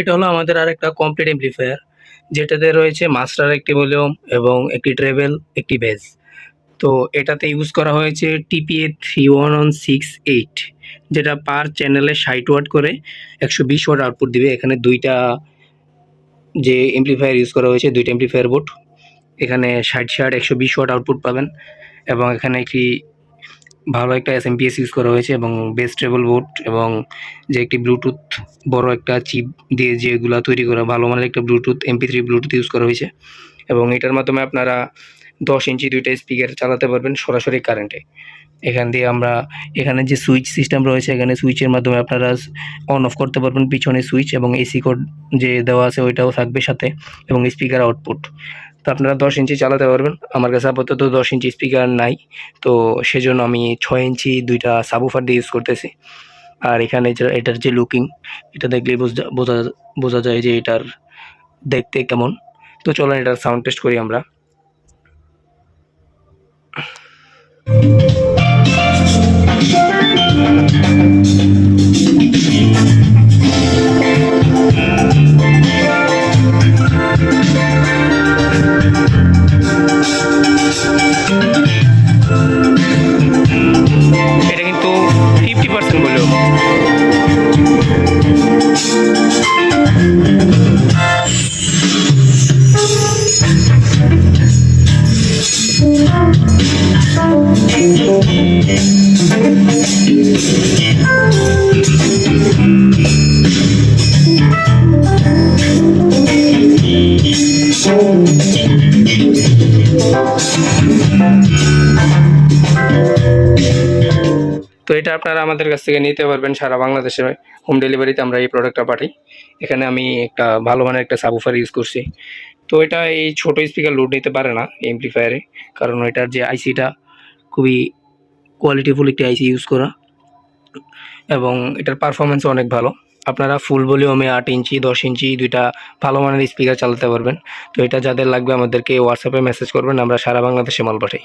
এটা হলো আমাদের আর একটা কমপ্লিট এমপ্লিফায়ার যেটাতে রয়েছে মাস্টার একটি ভলিউম এবং একটি ট্রেভেল একটি বেজ তো এটাতে ইউজ করা হয়েছে TPA three one one six eight যেটা পার চ্যানেলে ষাট ওয়াট করে, একশো বিশ ওয়াট আউটপুট দিবে। এখানে দুইটা যে এমপ্লিফায়ার ইউজ করা হয়েছে, দুইটা এমপ্লিফায়ার বোর্ড এখানে ষাট ষাট, একশো বিশ ওয়াট আউটপুট পাবেন এবং এখানে একটি ভালো একটা এস এমপিএস ইউজ করা হয়েছে এবং বেস ট্রেবল বোর্ড এবং যে একটি ব্লুটুথ বড় একটা চিপ দিয়ে যেগুলো তৈরি করা, ভালো মানের একটা Bluetooth MP three Bluetooth use করা হয়েছে এবং এটার মাধ্যমে আপনারা দশ ইঞ্চি দুইটা স্পিকার চালাতে পারবেন সরাসরি কারেন্টে এখান দিয়ে আমরা, এখানে যে সুইচ সিস্টেম রয়েছে, এখানে সুইচের মাধ্যমে আপনারা অন অফ করতে পারবেন পিছনে সুইচ এবং এসি কোড যে দেওয়া আছে ওইটাও থাকবে সাথে এবং স্পিকার আউটপুট তো আপনারা দশ ইঞ্চি চালাতে পারবেন। আমার কাছে আপাতত দশ ইঞ্চি স্পিকার নাই। তো সেজন্য আমি ছয় ইঞ্চি দুইটা সাবুফার দিয়ে ইউজ করতেছি। আর এখানে এটার যে লুকিং এটা দেখলেই বোঝা বোঝা যায় যে এটার দেখতে কেমন। তো চলেন এটার সাউন্ড টেস্ট করি আমরা। এটা তো এটা আপনারা আমাদের কাছ থেকে নিতে পারবেন সারা বাংলাদেশে হোম ডেলিভারিতে আমরা এই প্রোডাক্টটা পাঠাই। এখানে আমি একটা ভালো মানের একটা সাবুফার ইউজ করছি। তো এটা এই ছোট স্পিকার লোড নিতে পারে না এমপ্লিফায়ারে কারণ এটার যে আইসিটা খুবই কোয়ালিটিফুল একটি আইসি ইউজ করা। এবং এটার পারফরমেন্স অনেক ভালো। আপনারা ফুল ভলিউমে আট ইঞ্চি, দশ ইঞ্চি দুইটা ভালো মানের স্পিকার চালাতে পারবেন। তো এটা যাদের লাগবে আমাদেরকে হোয়াটসঅ্যাপে মেসেজ করবেন, আমরা সারা বাংলাদেশে মাল পাঠাই।